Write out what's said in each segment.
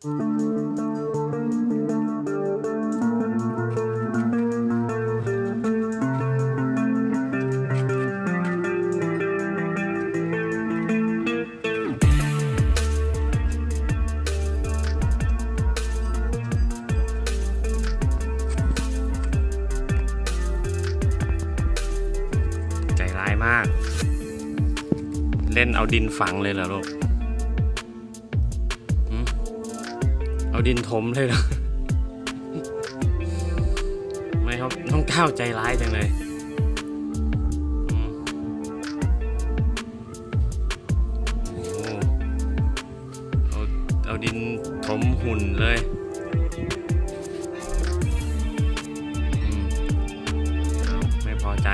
ใจร้ายมาก เล่นเอาดินฝังเลยเหรอลูก เอาดินถมเลยเหรอไม่ครับน้องก้าวใจร้ายจังเลยเอาเอาดินถมหุ่นเลยไม่พอใจ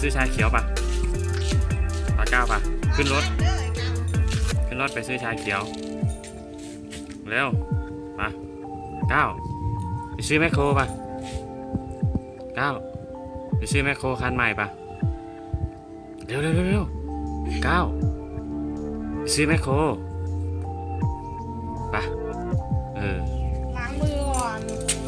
ซื้อชาเขียวปะปลาก้าวปะขึ้นรถ ขึ้นรถไปซื้อชาเขียว เร็ว มาเก้าไปซื้อแมคโครปะเก้าไปซื้อแมคโครคันใหม่ปะเร็วเร็วเร็วเก้าไปซื้อแมคโครปะเออ